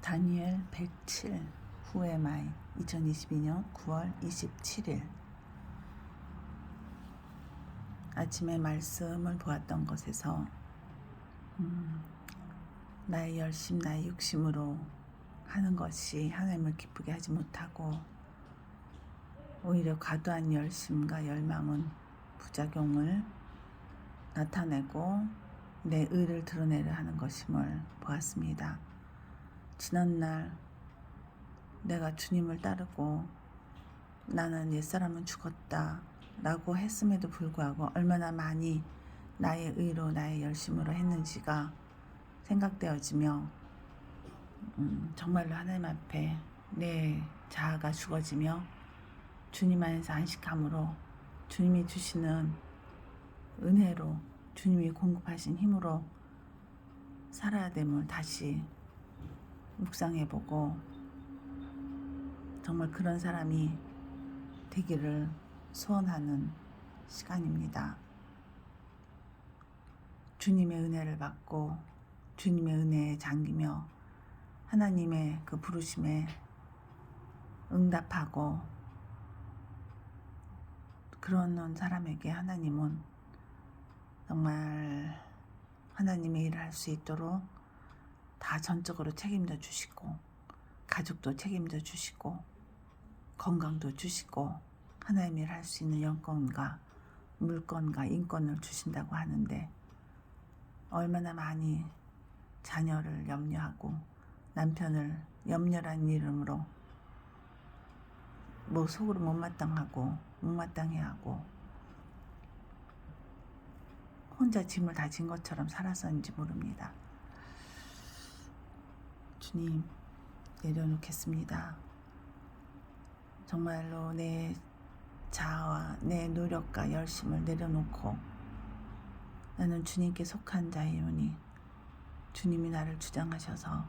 다니엘 107 후의 마이 2022년 9월 27일 아침에 말씀을 보았던 것에서 음, 나의 열심, 나의 욕심으로 하는 것이 하나님을 기쁘게 하지 못하고 오히려 과도한 열심과 열망은 부작용을 나타내고 내 의를 드러내려 하는 것임을 보았습니다. 지난날 내가 주님을 따르고 나는 옛사람은 죽었다 라고 했음에도 불구하고 얼마나 많이 나의 의로 나의 열심으로 했는지가 생각되어지며 음, 정말로 하나님 앞에 내 자아가 죽어지며 주님 안에서 안식함으로 주님이 주시는 은혜로 주님이 공급하신 힘으로 살아야 됨을 다시 묵상해보고 정말 그런 사람이 되기를 소원하는 시간입니다. 주님의 은혜를 받고 주님의 은혜에 잠기며 하나님의 그 부르심에 응답하고 그런 사람에게 하나님은 정말 하나님의 일을 할 수 있도록 다 전적으로 책임져 주시고 가족도 책임져 주시고 건강도 주시고 하나님의 일을 할수 있는 영권과 물건과 인권을 주신다고 하는데 얼마나 많이 자녀를 염려하고 남편을 염려란 이름으로 뭐 속으로 못마땅하고 못마땅해하고 혼자 짐을 다진 것처럼 살았었는지 모릅니다. 주님 내려놓겠습니다. 정말로 내 자아와 내 노력과 열심을 내려놓고 나는 주님께 속한 자이오니 주님이 나를 주장하셔서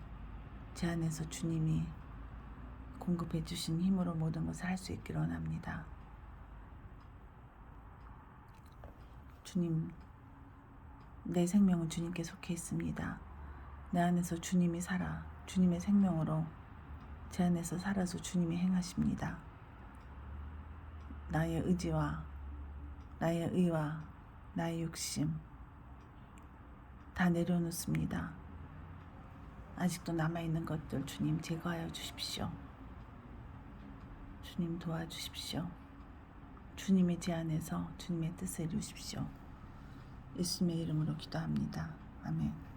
제 안에서 주님이 공급해 주신 힘으로 모든 것을 할 수 있기를 원합니다. 주님, 내 생명은 주님께 속해 있습니다. 내 안에서 주님이 살아 주님의 생명으로 제 안에서 살아서 주님이 행하십니다. 나의 의지와 나의 의와 나의 욕심 다 내려놓습니다. 아직도 남아있는 것들 주님 제거하여 주십시오. 주님 도와주십시오. 주님의 제 안에서 주님의 뜻을 이루십시오. 예수님의 이름으로 기도합니다. 아멘.